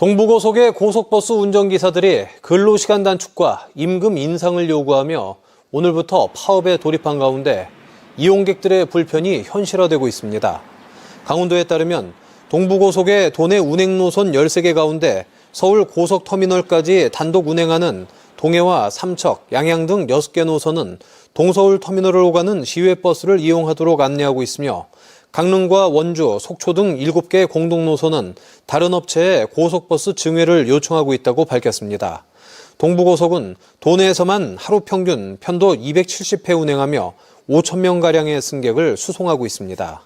동부고속의 고속버스 운전기사들이 근로시간 단축과 임금 인상을 요구하며 오늘부터 파업에 돌입한 가운데 이용객들의 불편이 현실화되고 있습니다. 강원도에 따르면 동부고속의 도내 운행 노선 13개 가운데 서울 고속터미널까지 단독 운행하는 동해와 삼척, 양양 등 6개 노선은 동서울 터미널을 오가는 시외버스를 이용하도록 안내하고 있으며 강릉과 원주, 속초 등 7개 공동 노선은 다른 업체에 고속버스 증회를 요청하고 있다고 밝혔습니다. 동부고속은 도내에서만 하루 평균 편도 270회 운행하며 5천 명가량의 승객을 수송하고 있습니다.